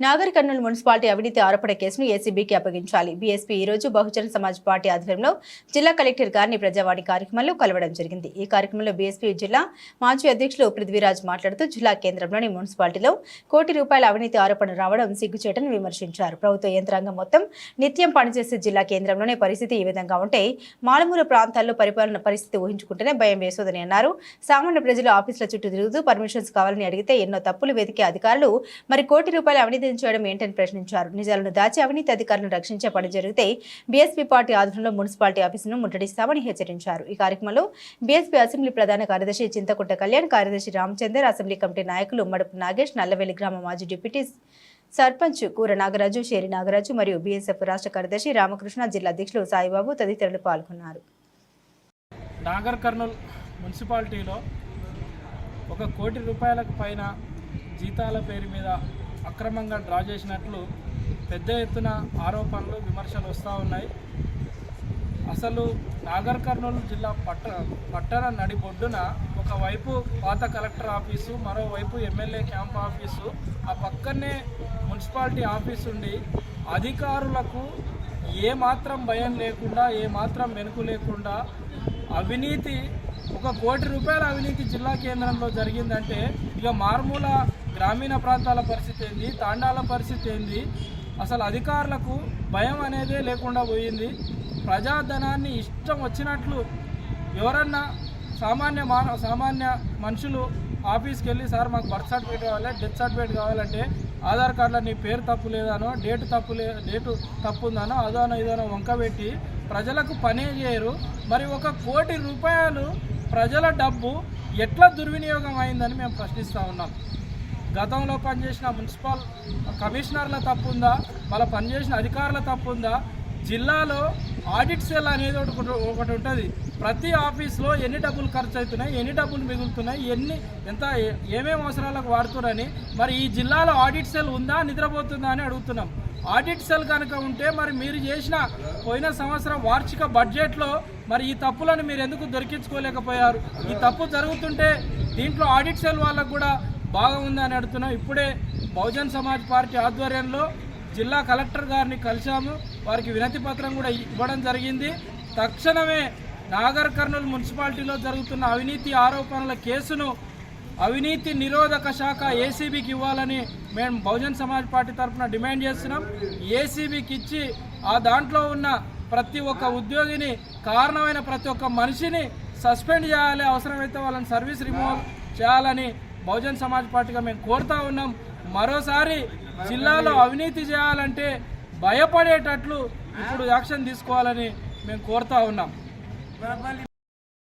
Nagar Kurnool municipality అవినీతి ఆరోపణ కేసును ఏసీబీకి అప్పగించాలి. బీఎస్పీ ఈ రోజు బహుజన సమాజ్ పార్టీ ఆధ్వర్యంలో జిల్లా కలెక్టర్ గారిని ప్రజావాణి కార్యక్రమంలో కలవడం జరిగింది. ఈ కార్యక్రమంలో బీఎస్పీ జిల్లా మాజీ అధ్యక్షులు పృథ్వీరాజ్ మాట్లాడుతూ జిల్లా కేంద్రంలోని మున్సిపాలిటీలో కోటి రూపాయల అవినీతి ఆరోపణ రావడం సిగ్గుచేటని విమర్శించారు. ప్రభుత్వ యంత్రాంగం మొత్తం నిత్యం పనిచేసే జిల్లా కేంద్రంలోనే పరిస్థితి ఈ విధంగా ఉంటే మాలమూల ప్రాంతాల్లో పరిపాలన పరిస్థితి ఊహించుకుంటేనే భయం వేసోదని అన్నారు. సామాన్య ప్రజలు ఆఫీసుల చుట్టూ తిరుగుతూ పర్మిషన్స్ కావాలని అడిగితే ఎన్నో తప్పులు వెతికే అధికారులు మరి కోటి రూపాయల అవినీతి చేయడం ఏంటని ప్రశ్నించారు. నిజాలను దాచి అవినీతి అధికారులను రక్షించే పని జరిగితే బీఎస్పీ పార్టీ ఆధ్వర్యంలో మున్సిపాలిటీ ఆఫీసును ముట్టడిస్తామని హెచ్చరించారు. ఈ కార్యక్రమంలో బీఎస్పీ అసెంబ్లీ ప్రధాన కార్యదర్శి చింతకుంట కళ్యాణ్ కార్యదర్శి రామచందర్ అసెంబ్లీ కమిటీ నాయకులు మడుపు నాగేష్ నల్లవెల్లి గ్రామ మాజీ డిప్యూటీ సర్పంచ్ కూర నాగరాజు షేరి నాగరాజు మరియు బీఎస్ఎఫ్ రాష్ట్ర కార్యదర్శి రామకృష్ణ జిల్లా అధ్యక్షులు సాయిబాబు తదితరులు పాల్గొన్నారు. నాగర్ కర్నూల్ మున్సిపాలిటీలో ఒక కోటి రూపాయలకు పైన జీతాల పేరు మీద అక్రమంగా డ్రా చేసినట్లు పెద్ద ఎత్తున ఆరోపణలు విమర్శలు వస్తూ ఉన్నాయి. అసలు నాగర్ కర్నూలు జిల్లా పట్ట పట్టణ నడిబొడ్డున ఒకవైపు పాత కలెక్టర్ ఆఫీసు మరోవైపు ఎమ్మెల్యే క్యాంప్ ఆఫీసు ఆ పక్కనే మున్సిపాలిటీ ఆఫీస్ ఉండి అధికారులకు ఏ మాత్రం భయం లేకుండా ఏ మాత్రం వెనుకు లేకుండా అవినీతి ఒక కోటి రూపాయల అవినీతి జిల్లా కేంద్రంలో జరిగిందంటే ఇక మారుమూల గ్రామీణ ప్రాంతాల పరిస్థితి ఏంది? తాండాల పరిస్థితి ఏంది? అసలు అధికారులకు భయం అనేదే లేకుండా పోయింది. ప్రజాధనాన్ని ఇష్టం వచ్చినట్లు ఎవరన్నా సామాన్య మానవ సామాన్య మనుషులు ఆఫీస్కి వెళ్ళి సార్ మాకు బర్త్ సర్టిఫికేట్ కావాలి డెత్ సర్టిఫికేట్ కావాలంటే ఆధార్ కార్డులో నీ పేరు తప్పు లేదానో డేటు తప్పు లే డేటు తప్పు ఉందానో అదోనో ఇదోనో వంక పెట్టి ప్రజలకు పనే చేయరు. మరి ఒక కోటి రూపాయలు ప్రజల డబ్బు ఎట్లా దుర్వినియోగం అయిందని మేము ప్రశ్నిస్తూ ఉన్నాం. గతంలో పనిచేసిన మున్సిపల్ కమిషనర్ల తప్పు ఉందా వాళ్ళ పనిచేసిన అధికారుల తప్పు ఉందా జిల్లాలో ఆడిట్ సెల్ అనేది ఒకటి ఒకటి ఉంటుంది. ప్రతి ఆఫీస్లో ఎన్ని డబ్బులు ఖర్చు అవుతున్నాయి ఎన్ని డబ్బులు మిగులుతున్నాయి ఎన్ని ఎంత ఏమేమి అవసరాలకు వాడుతున్నారని మరి ఈ జిల్లాలో ఆడిట్ సెల్ ఉందా నిద్రపోతుందా అని అడుగుతున్నాం. ఆడిట్ సెల్ కనుక ఉంటే మరి మీరు చేసిన పోయిన సంవత్సరం వార్షిక బడ్జెట్లో మరి ఈ తప్పులను మీరు ఎందుకు దొరికించుకోలేకపోయారు? ఈ తప్పు జరుగుతుంటే దీంట్లో ఆడిట్ సెల్ వాళ్ళకు కూడా బాగా ఉందని అడుగుతున్నాం. ఇప్పుడే బహుజన్ సమాజ్ పార్టీ ఆధ్వర్యంలో జిల్లా కలెక్టర్ గారిని కలిశాము. వారికి వినతి పత్రం కూడా ఇవ్వడం జరిగింది. తక్షణమే నాగర్ కర్నూలు మున్సిపాలిటీలో జరుగుతున్న అవినీతి ఆరోపణల కేసును అవినీతి నిరోధక శాఖ ఏసీబీకి ఇవ్వాలని మేము బహుజన్ సమాజ్ పార్టీ తరఫున డిమాండ్ చేస్తున్నాం. ఏసీబీకి ఇచ్చి ఆ దాంట్లో ఉన్న ప్రతి ఒక్క ఉద్యోగిని కారణమైన ప్రతి ఒక్క మనిషిని సస్పెండ్ చేయాలి అవసరమైతే వాళ్ళని సర్వీస్ రిమూవ్ చేయాలని బహుజన్ సమాజ్ పార్టీగా మేము కోరుతా ఉన్నాం. మరోసారి జిల్లాలో అవినీతి చేయాలంటే భయపడేటట్లు ఇప్పుడు యాక్షన్ తీసుకోవాలని మేము కోరుతా ఉన్నాం.